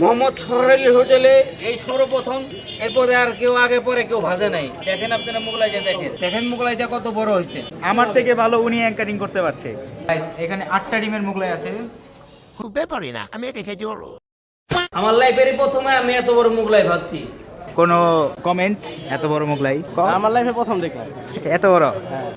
মোহাম্মদ সরাইল হোটেলে এই সর্বপ্রথম এরপরে আর কেউ আগে পরে কেউ ভাজে নাই। দেখেন আপনারা মোগলাইটা দেখেন। দেখেন মোগলাই যা কত বড় হয়েছে। আমার থেকে ভালো উনি অ্যাঙ্কারিং করতে পারছে। এখানে আটটা ডিমের মোগলাই আছে। খুব ব্যাপারই না আমি একে খেতে আমার লাইফেরই প্রথমে আমি এত বড় মোগলাই ভাবছি কোনো কমেন্ট এত বড় মোগলাই। আমার লাইফে প্রথম দেখলাম। এত বড়।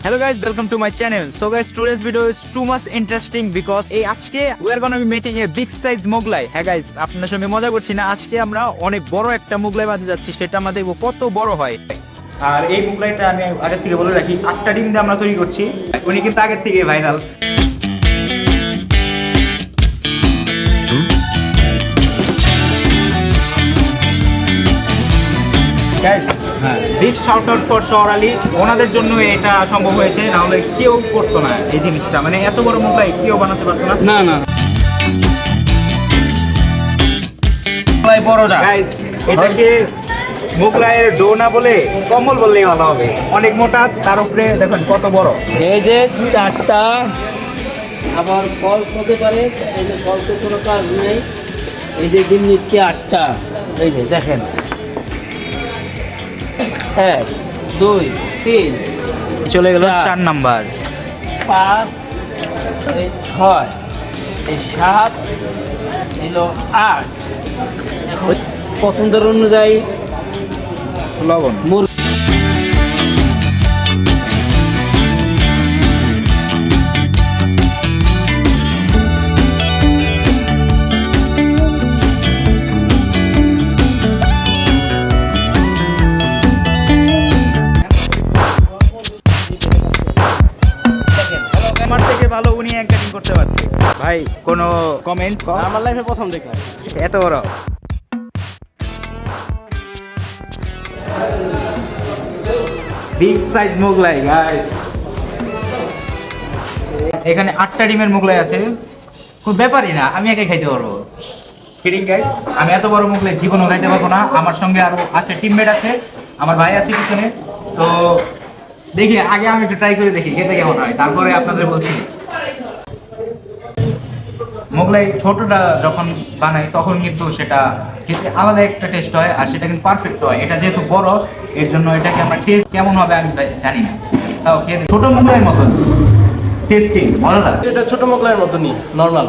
Hello guys welcome to my channel so guys today's video is too much interesting because এই আজকে we are gonna be making a big size Mughlai. হ্যাঁ গাইস আপনার সঙ্গে মজা করছি না। আজকে আমরা অনেক বড় একটা মোগলাই বাঁধতে যাচ্ছি সেটা আমরা দেখব কত বড় হয়। আর এই মোগলাইটা আমি আগের থেকে বলে রাখি আটটা ডিম দিয়ে আমরা তৈরি করছি। উনি কিন্তু আগের থেকে viral big shout out for Shahar Ali ওনাদের জন্য এটা সম্ভব হয়েছে না হলে কেউ করতো না এই জিনিসটা। মানে এত বড় মোগলাই কেউ বানাতে পারতো না। না না। মোগলাই গাইস এটাকে মোগলাইয়ের ডো না বলে কম্বল বললেই ভালো হবে। অনেক মোটা তার উপরে দেখেন কত বড়। এই যে চারটা আবার ফলস হতে পারে এই যে ফলসের কোনো কাজ নেই। এই যে দিন নিচ্ছে আটটা। এই যে দেখেন। এক দুই তিন। চলে গেল চার। নাম্বার। পাঁচ এই ছয় এই সাত এলো আট। পছন্দের অনুযায়ী লবণ। করতে পারছে। ভাই কোনো কমেন্ট আমার লাইফে প্রথম দেখলাম এত বড়। বিগ সাইজ মোগলাই গাইস এখানে আটটা ডিমের মোগলাই আছে। কোনো ব্যাপারই না আমি একাই খাইতে পারব। কিডিং গাইস আমি এত বড় মোগলাই জীবনও খাইতে পারব না। আমার সঙ্গে আরও আছে টিমমেট আছে আমার ভাই আছে পিছনে। তো দেখি আগে আমি একটু ট্রাই করে দেখি এটা কেমন হয়। তারপরে আপনাদের বলছি। মোগলাই ছোটটা যখন বানাই তখন কিন্তু সেটা খেতে আলাদা একটা টেস্ট হয় আর সেটা কিন্তু পারফেক্ট হয়। এটা যেহেতু বড় এর জন্য এটাকে আমরা টেস্ট কেমন হবে আমি জানি না। তাও খেতে ছোট মোগলাইয়ের মতন। টেস্টিং মজাদার। এটা ছোট মোগলাইয়ের মতনই নর্মাল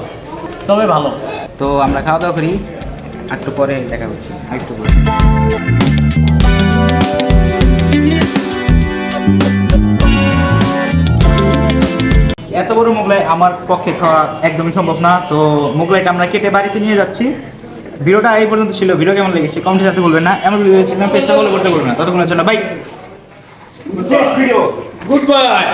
তবে ভালো। তো আমরা খাওয়া দাওয়া করি। আর একটু পরে দেখা হচ্ছে। একটু পরে। বড় মোগলাই আমার পক্ষে খাওয়া একদমই সম্ভব না। তো মোগলাইটা আমরা কেটে বাড়িতে নিয়ে যাচ্ছি। ভিডিওটা এই পর্যন্ত ছিল। ভিডিও কেমন লেগেছে কমেন্টে জানতে বলবেন না। এমন ভিডিও পেজটা ফলো করতে বলবেন না। ততক্ষণের জন্য বাই গুড বাই